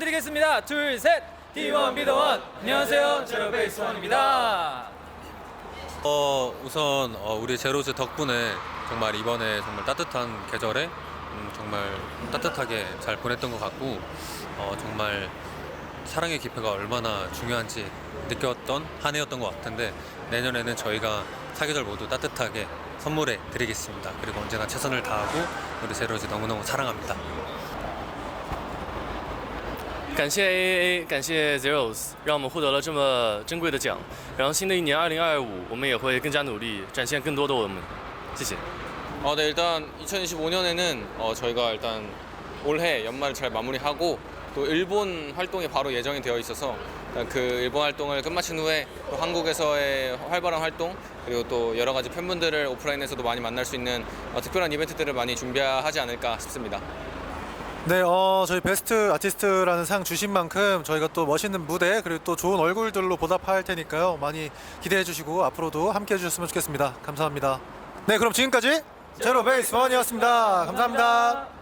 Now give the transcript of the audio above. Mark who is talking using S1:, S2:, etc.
S1: 인사드리겠습니다. 둘, 셋. D1 비더원. 안녕하세요. 제로 베이스 원입니다.
S2: 어, 우선 어, 우리 제로즈 덕분에 정말 이번에 정말 따뜻한 계절에 음, 정말 따뜻하게 잘 보냈던 것 같고 어, 정말 사랑의 기표가 얼마나 중요한지 느꼈던 한 해였던 것 같은데 내년에는 저희가 사계절 모두 따뜻하게 선물해 드리겠습니다. 그리고 언제나 최선을 다하고 우리 제로즈 너무너무 사랑합니다.
S3: 感谢 AAA，感谢 Zeros，让我们获得了这么珍贵的奖。然后新的一年二零二五，我们也会更加努力，展现更多的我们。谢谢。
S4: 어, 네, 일단 2025년에는 어, 저희가 일단 올해 연말을 잘 마무리하고 또 일본 활동이 바로 예정이 되어 있어서 일단 그 일본 활동을 끝마친 후에 또 한국에서의 활발한 활동 그리고 또 여러 가지 팬분들을 오프라인에서도 많이 만날 수 있는 어, 특별한 이벤트들을 많이 준비하지 않을까 싶습니다.
S5: 네, 어, 저희 베스트 아티스트라는 상 주신 만큼 저희가 또 멋있는 무대 그리고 또 좋은 얼굴들로 보답할 테니까요. 많이 기대해 주시고 앞으로도 함께 해 주셨으면 좋겠습니다. 감사합니다. 네, 그럼 지금까지 제로 베이스 원이었습니다. 감사합니다.